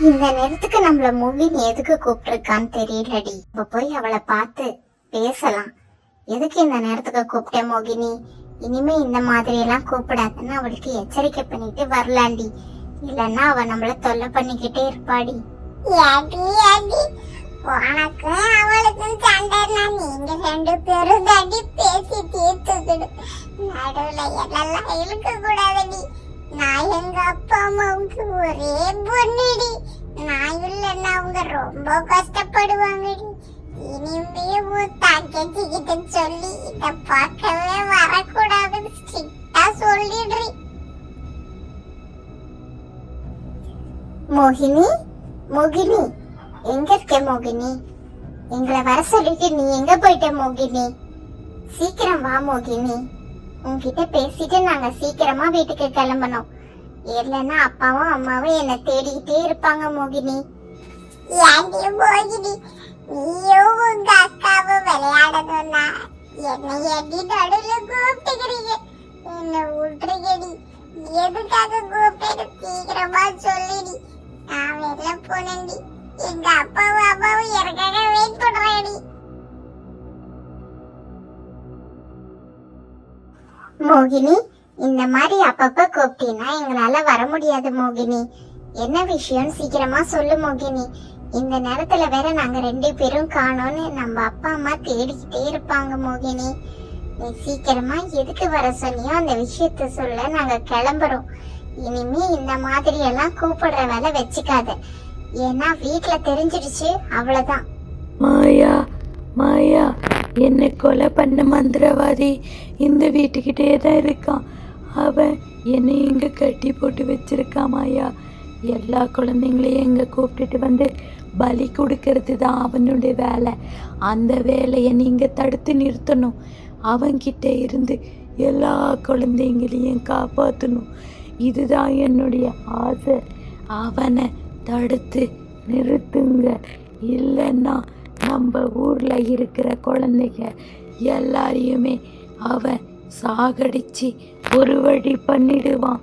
இந்த நேரத்துக்கு நம்மள மூவின் எதுக்கு கூப்பிட்டிருக்கான்னு தெரியலடி. இப்ப போய் அவளை பார்த்து பேசலாம். எதுக்கு இந்த நேரத்துக்கு கூப்பிட்டேன் மோகினி? இனிமே இந்த மாதிரி எல்லாம் கூப்பிடாதுன்னு அவளுக்கு எச்சரிக்கை பண்ணிட்டு வரலாண்டி இல்லன்னா அவ நம்மள தொல்லை பண்ணிக்கிட்டே இருப்பாடி. ஏடி அவளுக்கும் சண்டைனா நீங்க ரெண்டு பேரும் தாண்டி பேசி நடுவுல எல்லாம் இழுக்க கூடாதடி நான் எங்க அப்பா அம்மாவுக்கு ஒரே பொண்ணுடி. சொன்னா அவங்க ரொம்ப கஷ்டப்படுவாங்க. இனிமே உன் தங்கச்சி கிட்ட சொல்லி இத பார்க்கவே வரக்கூடாதுன்னு ஸ்ட்ரிக்டா சொல்லிடுறி. மோகினி மோகினி எங்க இருக்க மோகினி? எங்களை வர சொல்லிட்டு நீ எங்க போயிட்ட மோகினி? சீக்கிரம் வா மோகினி. உன்கிட்ட பேசிட்டு நாங்க சீக்கிரமா வீட்டுக்கு கிளம்பணும். இல்லைன்னா அப்பாவும் அம்மாவும் என்னை தேடிக்கிட்டே இருப்பாங்க மோகினி. ஏண்டி மோகினி நீயும் உங்க அக்காவும் விளையாடணும்னா என்னை கூப்பிட்டுக்கிறீங்க என்ன விட்டுருக்கடி எதுக்காக கூப்பிட்டு சீக்கிரமா சொல்லிடி நான் வெளில போனேன்டி எங்க அப்பாவும் அப்பாவும் எனக்காக வெயிட் மோகினி இந்த மாதிரி அப்பப்ப கூப்பிட்டீங்கன்னா எங்களால வர முடியாது மோகினி என்ன விஷயம் சீக்கிரமா சொல்லு மோகினி இந்த நேரத்துல வேற நாங்க ரெண்டு பேரும் காணோம்னு நம்ம அப்பா அம்மா தேடிக்கிட்டே இருப்பாங்க மோகினி. நீ சீக்கிரமா எதுக்கு வர சொன்னியோ அந்த விஷயத்த சொல்ல நாங்க கிளம்புறோம். இனிமே இந்த மாதிரி எல்லாம் கூப்பிடுற வேலை வச்சுக்காத. ஏன்னா வீட்ல தெரிஞ்சிடுச்சு அவ்வளவுதான். மாயா மாயா என்னை கொலை பண்ண மந்திரவாதி இந்த வீட்டுக்கிட்டே தான் இருக்கான். அவன் என்னை இங்கே கட்டி போட்டு வச்சிருக்கான் மாயா. எல்லா குழந்தைங்களையும் இங்கே கூப்பிட்டுட்டு வந்து பலி கொடுக்கறது தான் அவனுடைய வேலை. அந்த வேலையை நீங்கள் தடுத்து நிறுத்தணும். அவன்கிட்ட இருந்து எல்லா குழந்தைங்களையும் காப்பாற்றணும் இதுதான் என்னுடைய ஆசை. அவனை தடுத்து நிறுத்துங்க. இல்லைன்னா நம்ம ஊரில் இருக்கிற குழந்தைங்க எல்லாரையுமே அவன் சாகடிச்சு ஒரு வழி பண்ணிடுவான்.